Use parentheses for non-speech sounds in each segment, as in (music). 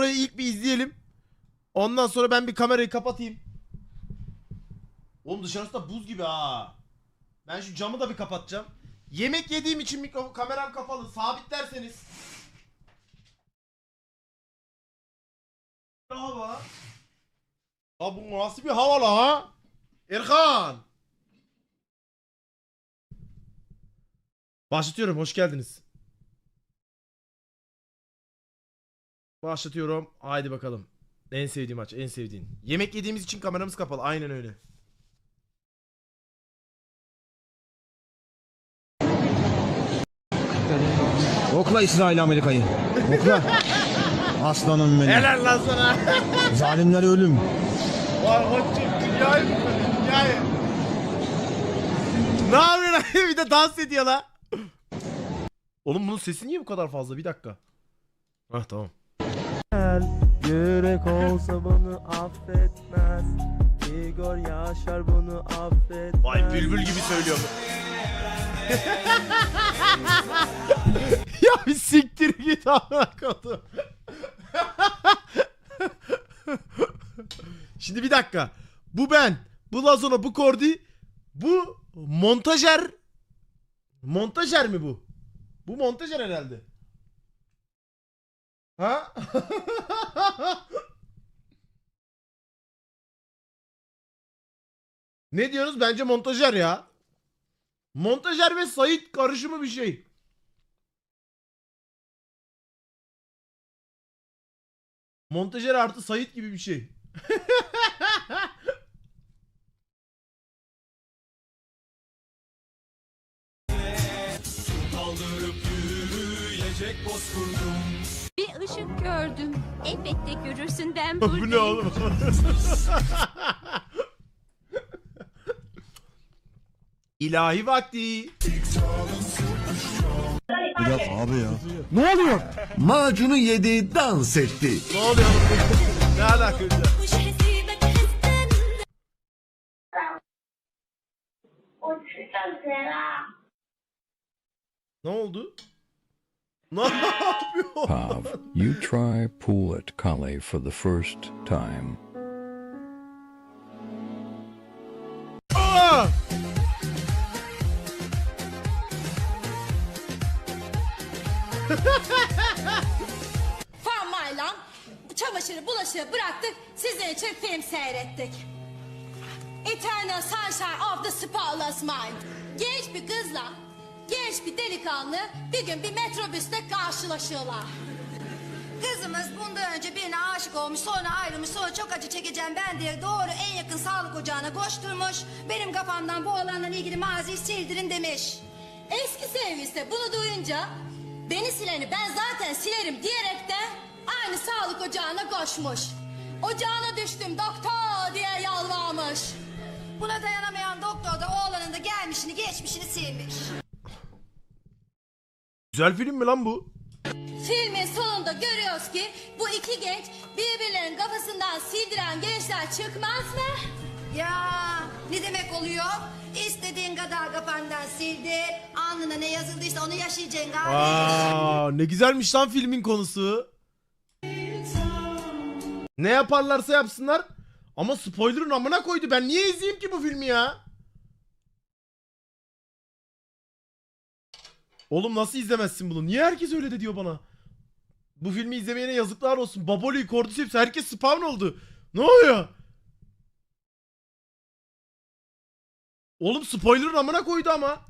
burayı ilk bir izleyelim. Ondan sonra ben bir kamerayı kapatayım. Oğlum dışarısı da buz gibi ha. Ben şu camı da bir kapatacağım. Yemek yediğim için mikro kameram kapalı. Sabitlerseniz. Hava? Ha bu nasıl bir hava la ha? Erkan. Başlatıyorum. Hoş geldiniz. Başlatıyorum. Haydi bakalım. En sevdiğim maç, en sevdiğin. Yemek yediğimiz için kameramız kapalı. Aynen öyle. Okla İsrail Amerika'yı. Okla. Aslanım benim. Helal lan sana. (laughs) Zalimlere ölüm. Var hoşçum. Dünyayı mı Dünyayı. Ne yapıyorsun? bir de dans ediyor la. Oğlum bunun sesi niye bu kadar fazla? Bir dakika. Hah tamam. Yürek olsa bunu affetmez Igor Yaşar bunu affetmez Vay bülbül gibi söylüyor bu. (laughs) ya bir siktir git amına kodum. (laughs) Şimdi bir dakika. Bu ben. Bu Lazona, bu Kordi. Bu montajer. Montajer mi bu? Bu montajer herhalde. Ha? (laughs) ne diyorsunuz? Bence montajer ya. Montajer ve Sait karışımı bir şey. Montajer artı Sait gibi bir şey. (laughs) Bir ışık gördüm. Elbette görürsün ben (laughs) bu buradayım. ne oğlum? (laughs) İlahi vakti. Dakika abi ya. Macunu yedi, dans etti. Ne oluyor? ne alaka? Ne oldu? (laughs) Ne yapıyor? Pav, you try pool at Kale for the first time. (laughs) Aa! Fanmayla çamaşırı bulaşığı bıraktık sizin için film seyrettik. Eternal Sunshine of the Spotless Mind. Genç bir kızla genç bir delikanlı bir gün bir metrobüste karşılaşıyorlar. Kızımız bundan önce birine aşık olmuş sonra ayrılmış sonra çok acı çekeceğim ben diye doğru en yakın sağlık ocağına koşturmuş. Benim kafamdan bu olanla ilgili maziyi sildirin demiş. Eski sevgilisi bunu duyunca beni sileni ben zaten silerim diyerek de aynı sağlık ocağına koşmuş. Ocağına düştüm doktor diye yalvarmış. Buna dayanamayan doktor da oğlanın da gelmişini geçmişini silmiş. Güzel film mi lan bu? Filmin sonunda görüyoruz ki bu iki genç birbirlerinin kafasından sildiren gençler çıkmaz mı? Ya ne demek oluyor? İstediğin kadar kafandan sildi. Alnına ne yazıldıysa onu yaşayacaksın kardeş. Aa, ne güzelmiş lan filmin konusu. Ne yaparlarsa yapsınlar. Ama spoiler'ın amına koydu. Ben niye izleyeyim ki bu filmi ya? Oğlum nasıl izlemezsin bunu? Niye herkes öyle de diyor bana? Bu filmi izlemeyene yazıklar olsun. Baboli, Cordyceps herkes spawn oldu. Ne oluyor? Oğlum spoiler'ın amına koydu ama.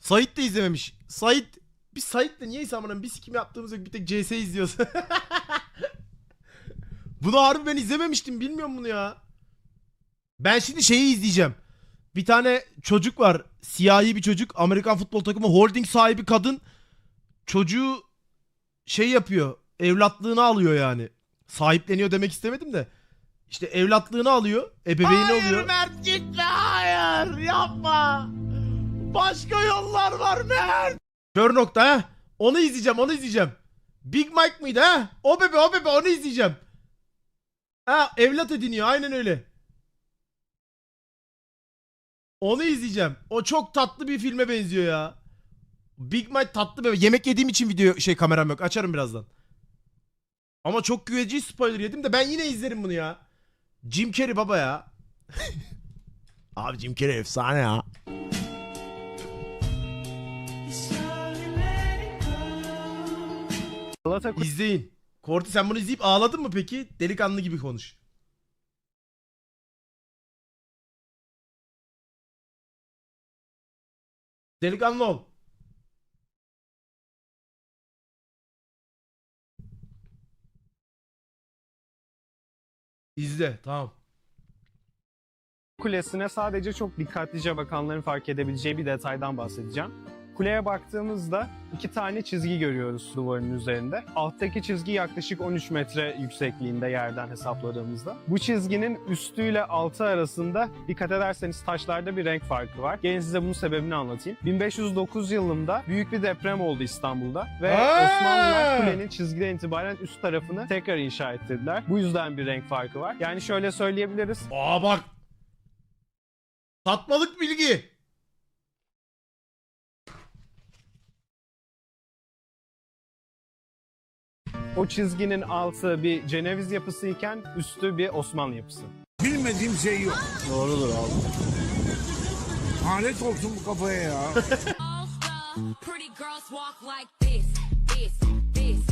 Sait de izlememiş. Sait biz Sait'le niyeyse amına bir sikim yaptığımız yok. Bir tek CS izliyoruz. (laughs) bunu harbi ben izlememiştim. Bilmiyorum bunu ya. Ben şimdi şeyi izleyeceğim. Bir tane çocuk var. Siyahi bir çocuk. Amerikan futbol takımı holding sahibi kadın. Çocuğu şey yapıyor. Evlatlığını alıyor yani. Sahipleniyor demek istemedim de. İşte evlatlığını alıyor. Ebeveyni oluyor. Hayır Mert gitme hayır yapma. Başka yollar var Mert. Kör nokta ha. Onu izleyeceğim onu izleyeceğim. Big Mike mıydı ha? O bebe o bebe onu izleyeceğim. Ha evlat ediniyor aynen öyle. Onu izleyeceğim. O çok tatlı bir filme benziyor ya. Big Mike tatlı bebe. Yemek yediğim için video şey kameram yok. Açarım birazdan. Ama çok güveci spoiler yedim de ben yine izlerim bunu ya. Jim Carrey baba ya. (laughs) Abi Jim Carrey efsane ya. İzleyin. Korti sen bunu izleyip ağladın mı peki? Delikanlı gibi konuş. Delikanlı ol. İzle tamam. Kulesi'ne sadece çok dikkatlice bakanların fark edebileceği bir detaydan bahsedeceğim. Kuleye baktığımızda iki tane çizgi görüyoruz duvarın üzerinde. Alttaki çizgi yaklaşık 13 metre yüksekliğinde yerden hesapladığımızda. Bu çizginin üstüyle altı arasında dikkat ederseniz taşlarda bir renk farkı var. Gelin size bunun sebebini anlatayım. 1509 yılında büyük bir deprem oldu İstanbul'da ve Aa! Osmanlılar kulenin çizgiden itibaren üst tarafını tekrar inşa ettirdiler. Bu yüzden bir renk farkı var. Yani şöyle söyleyebiliriz. Aa bak. Satmalık bilgi. O çizginin altı bir Ceneviz yapısı iken üstü bir Osmanlı yapısı. Bilmediğim şey yok. Doğrudur abi. Alet olsun bu kafaya ya. (laughs)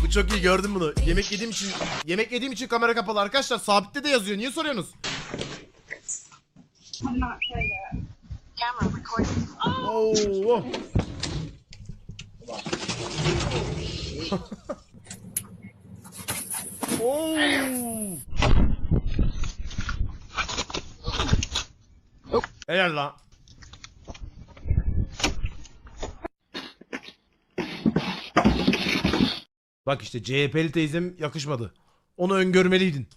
Bu çok iyi gördüm bunu. Yemek yediğim için yemek yediğim için kamera kapalı arkadaşlar. Sabitte de yazıyor. Niye soruyorsunuz? Oo. oh. (laughs) Oo. Helal lan. Bak işte CHP'li teyzem yakışmadı. Onu öngörmeliydin.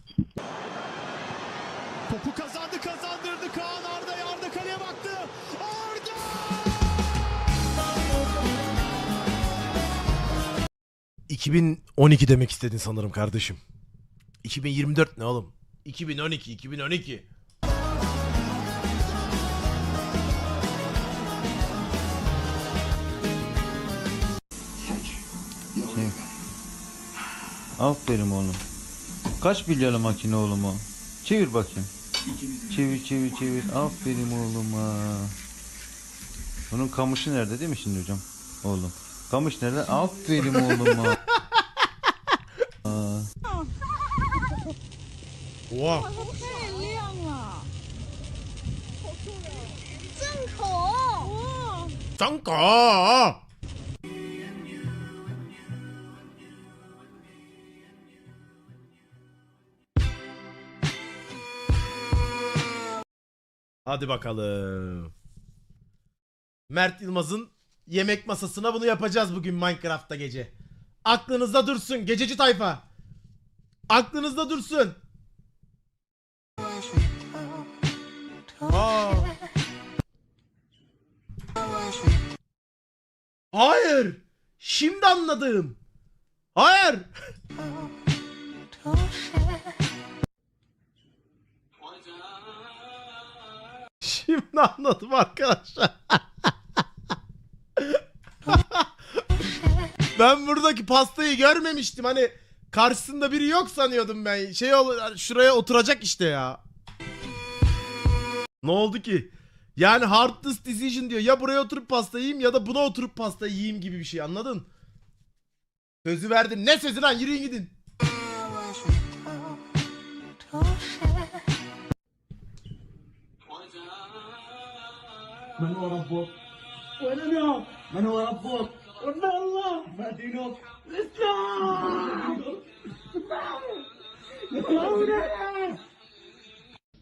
...2012 demek istedin sanırım kardeşim. 2024 ne oğlum? 2012, 2012. Aferin oğlum. Kaç milyarlı makine oğlum o? Çevir bakayım. Çevir çevir çevir. Aferin oğluma. Bunun kamışı nerede değil mi şimdi hocam? Oğlum. Kamış nerede? Aferin oğluma. Oha. Sanka. Hadi bakalım. Mert Yılmaz'ın yemek masasına bunu yapacağız bugün Minecraft'ta gece. Aklınızda dursun gececi tayfa. Aklınızda dursun. Hayır. Şimdi anladım. Hayır. Şimdi anladım arkadaşlar. ben buradaki pastayı görmemiştim. Hani karşısında biri yok sanıyordum ben. Şey ol şuraya oturacak işte ya. Ne oldu ki? Yani hardest decision diyor. Ya buraya oturup pasta yiyeyim ya da buna oturup pasta yiyeyim gibi bir şey anladın? Sözü verdim. Ne sözü lan? Yürüyün gidin.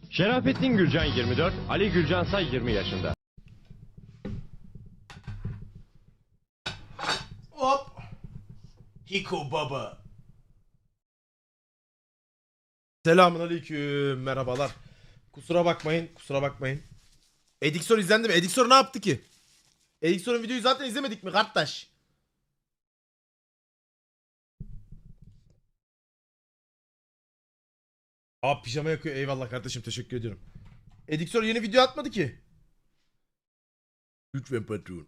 Şerafettin Gürcan 24, Ali Gürcan ise 20 yaşında. Hop. Hiko baba. Selamun aleyküm. Merhabalar. Kusura bakmayın. Kusura bakmayın. Edixon izlendi mi? Edixon ne yaptı ki? Edixon'un videoyu zaten izlemedik mi kardeş? Abi pijama yakıyor. Eyvallah kardeşim. Teşekkür ediyorum. Edixon yeni video atmadı ki. Lütfen patron.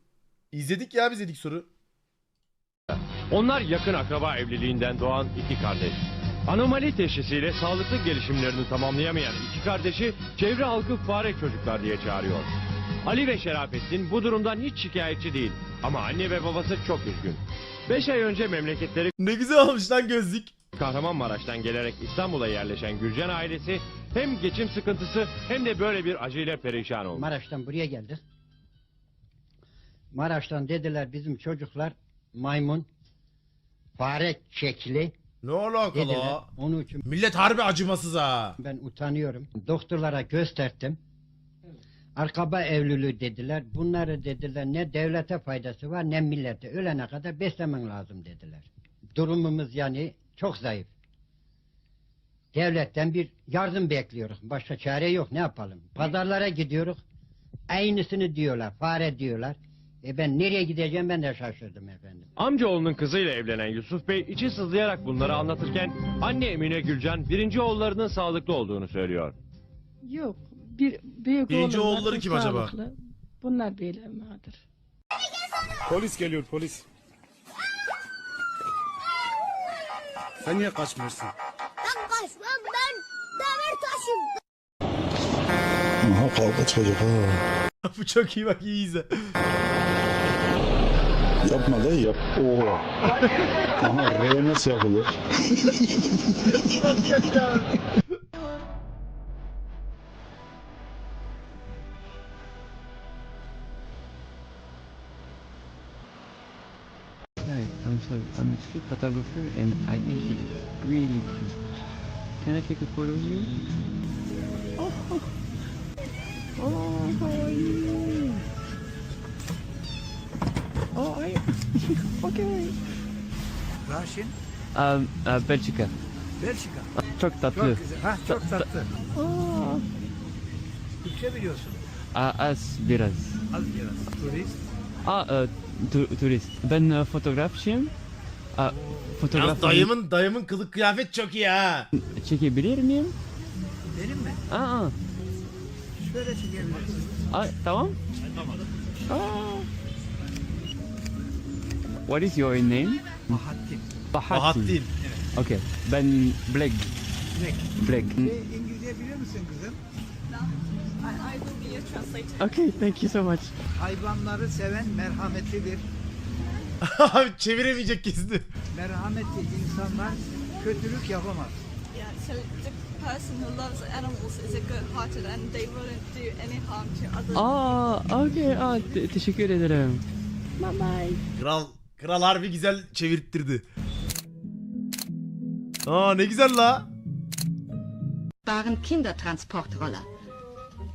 İzledik ya biz Edixon'u. Onlar yakın akraba evliliğinden doğan iki kardeş. Anomali teşhisiyle sağlıklı gelişimlerini tamamlayamayan iki kardeşi çevre halkı fare çocuklar diye çağırıyor. Ali ve Şerafettin bu durumdan hiç şikayetçi değil. Ama anne ve babası çok üzgün. 5 ay önce memleketleri Ne güzel olmuş lan gözlük. Kahramanmaraş'tan gelerek İstanbul'a yerleşen Gülcan ailesi hem geçim sıkıntısı hem de böyle bir acıyla perişan oldu. Maraş'tan buraya geldik. Maraş'tan dediler bizim çocuklar maymun, fare şekli Ne dediler. ha? Onun için Millet harbi acımasız ha. ben utanıyorum. Doktorlara gösterdim. Arkaba evliliği dediler. Bunları dediler ne devlete faydası var ne millete. Ölene kadar beslemen lazım dediler. Durumumuz yani çok zayıf. Devletten bir yardım bekliyoruz. Başka çare yok ne yapalım. Pazarlara gidiyoruz. Aynısını diyorlar. Fare diyorlar. E ben nereye gideceğim ben de şaşırdım efendim. Amcaoğlunun kızıyla evlenen Yusuf Bey içi sızlayarak bunları anlatırken anne Emine Gülcan birinci oğullarının sağlıklı olduğunu söylüyor. Yok. Bir büyük Birinci oğulları kim acaba? Bunlar böyle midir? Polis geliyor polis. Sen niye kaçmıyorsun? Ben kaçmam ben demir taşım. Aha kavga çıkacak ha. (laughs) Bu çok iyi bak iyi izle. Yapma da yap. Oha. Aha R nasıl yapılır? (laughs) sorry. I'm a street photographer and I think it's really cute. Can I take a photo of you? Oh, (laughs) oh, how are you? Oh, are (laughs) you? okay. Raşin. Um, uh, Belçika. Belçika. Çok tatlı. güzel. Ha çok tatlı. Oh, Türkçe biliyorsun. Uh, az biraz. Az biraz. Turist. Aa, e, tu- turist. Ben e, fotoğrafçıyım. Aa, Yalnız fotoğraf dayımın dayımın kılık kıyafet çok iyi ha. çekebilir miyim? Benim mi? Aa, Şöyle çekebilirsin. aa tamam. Aa. What is your name? Bahattin. Bahattin. Bahattin. Okay. Ben Black. Black. Black. E, İngilizce biliyor musun kızım? Okay, thank you so much. Hayvanları seven merhametlidir. Abi (laughs) çeviremeyecek kesin. Merhametli insanlar kötülük yapamaz. yeah. So the person who loves animals is a good-hearted and they wouldn't do any harm to others. Aa, okay. Aa, te- teşekkür ederim. Bye bye. Kral kral harbi güzel çevirttirdi. Aa ne güzel la. Waren Kindertransportroller.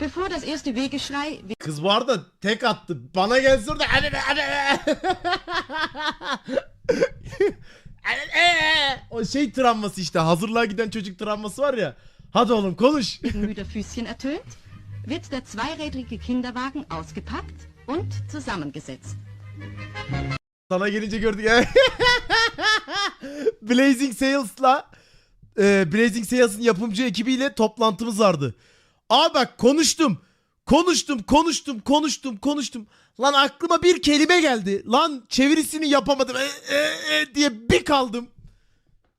Bevor das erste Wegeschrei Kız bu arada tek attı. Bana gelsin orada. (laughs) o şey travması işte. Hazırlığa giden çocuk travması var ya. Hadi oğlum konuş. (laughs) müde Füßchen ertönt, wird der zweirädrige Kinderwagen ausgepackt und zusammengesetzt. Sana gelince gördük. (laughs) Blazing Sales'la e, Blazing Sales'ın yapımcı ekibiyle toplantımız vardı. Abi bak konuştum. Konuştum, konuştum, konuştum, konuştum. Lan aklıma bir kelime geldi. Lan çevirisini yapamadım. E, e, e diye bir kaldım.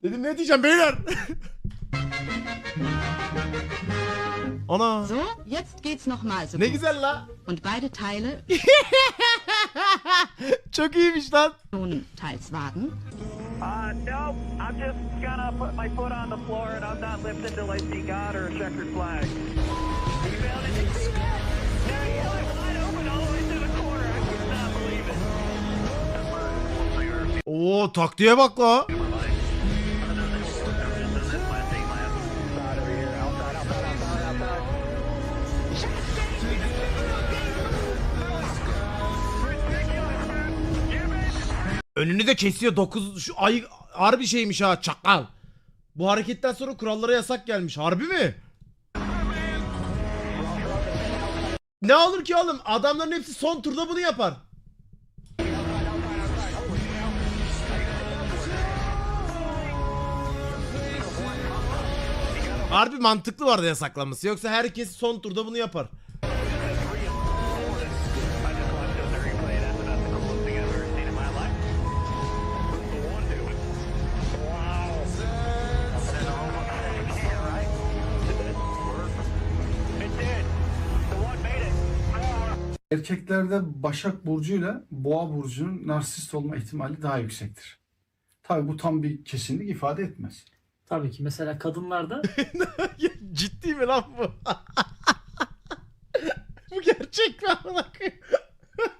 Dedim ne diyeceğim beyler? (laughs) Ana. So, jetzt geht's nochmal so Ne güzel la. Und beide Teile, (laughs) Çok iyiymiş lan. nun teils Wagen, Uh, no, I'm just gonna put my foot on the floor and I'm not lifting till I see God or a checkered flag. Oo taktiğe bak la. Önünü de kesiyor 9 şu ay harbi şeymiş ha çakal. Bu hareketten sonra kurallara yasak gelmiş. Harbi mi? Ne olur ki oğlum? Adamların hepsi son turda bunu yapar. Harbi mantıklı vardı yasaklanması. Yoksa herkes son turda bunu yapar. Erkeklerde Başak Burcu'yla Boğa Burcu'nun narsist olma ihtimali daha yüksektir. Tabii bu tam bir kesinlik ifade etmez. Tabii ki. Mesela kadınlarda (laughs) Ya Ciddi mi lan bu? (laughs) bu gerçek mi amına koyayım? (laughs)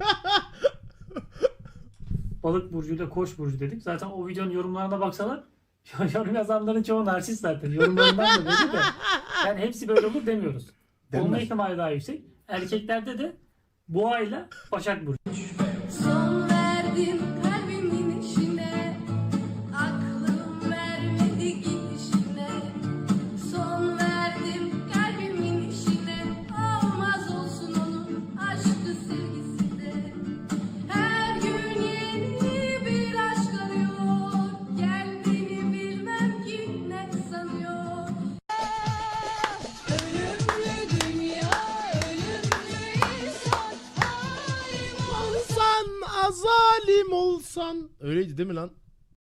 balık burcuyla koç burcu dedik. Zaten o videonun yorumlarına baksalar yorum yazanların çoğu narsist zaten. Yorumlarından da belli de. Yani hepsi böyle olur demiyoruz. Olma Denmez. ihtimali daha yüksek. Erkeklerde de boğa ile başak burcu. Olsan. Öyleydi değil mi lan?